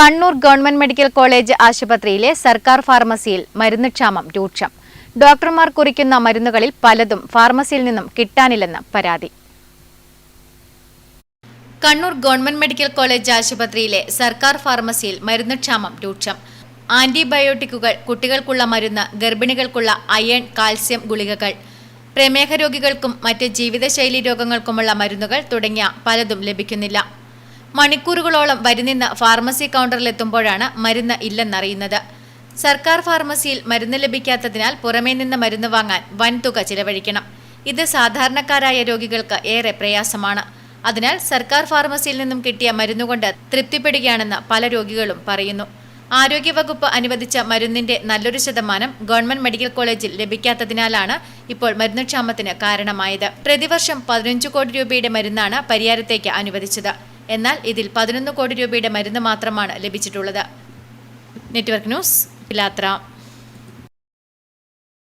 Kannur government medical college ആശുപത്രിയിലെ സർക്കാർ ഫാർമസിയിൽ മരുന്ന് ക്ഷാമം രൂക്ഷം. ഡോക്ടർമാർ കുറിക്കുന്ന മരുന്നുകളിൽ പലതും ഫാർമസിയിൽ നിന്നും കിട്ടാനില്ലെന്ന് പരാതി. കണ്ണൂർ ഗവൺമെന്റ് മെഡിക്കൽ കോളേജ് ആശുപത്രിയിലെ സർക്കാർ ഫാർമസിയിൽ മരുന്ന് ക്ഷാമം രൂക്ഷം. ആന്റിബയോട്ടിക്കുകൾ കുട്ടികൾക്കുള്ള മരുന്ന് ഗർഭിണികൾക്കുള്ള അയൺ കാൽസ്യം ഗുളികകൾ പ്രമേഹ രോഗികൾക്കും മറ്റ് ജീവിതശൈലി രോഗങ്ങൾക്കുമുള്ള മരുന്നുകൾ തുടങ്ങിയ പലതും ലഭിക്കുന്നില്ല. മണിക്കൂറുകളോളം വരുന്നിന്ന് ഫാർമസി കൗണ്ടറിലെത്തുമ്പോഴാണ് മരുന്ന് ഇല്ലെന്നറിയുന്നത്. സർക്കാർ ഫാർമസിയിൽ മരുന്ന് ലഭിക്കാത്തതിനാൽ പുറമേ നിന്ന് മരുന്ന് വാങ്ങാൻ വൻതുക ചിലവഴിക്കണം. ഇത് സാധാരണക്കാരായ രോഗികൾക്ക് ഏറെ പ്രയാസമാണ്. അതിനാൽ സർക്കാർ ഫാർമസിയിൽ നിന്നും കിട്ടിയ മരുന്നുകൊണ്ട് തൃപ്തിപ്പെടുകയാണെന്ന് പല രോഗികളും പറയുന്നു. ആരോഗ്യവകുപ്പ് അനുവദിച്ച മരുന്നിന്റെ നല്ലൊരു ശതമാനം ഗവൺമെന്റ് മെഡിക്കൽ കോളേജിൽ ലഭിക്കാത്തതിനാലാണ് ഇപ്പോൾ മരുന്നുക്ഷാമത്തിന് കാരണമായത്. പ്രതിവർഷം പതിനഞ്ച് കോടി രൂപയുടെ മരുന്നാണ് പരിയാരത്തേക്ക് അനുവദിച്ചത്. എന്നാൽ ഇതിൽ പതിനൊന്ന് കോടി രൂപയുടെ മരുന്ന് മാത്രമാണ് ലഭിച്ചിട്ടുള്ളത്. Network news Pilathara.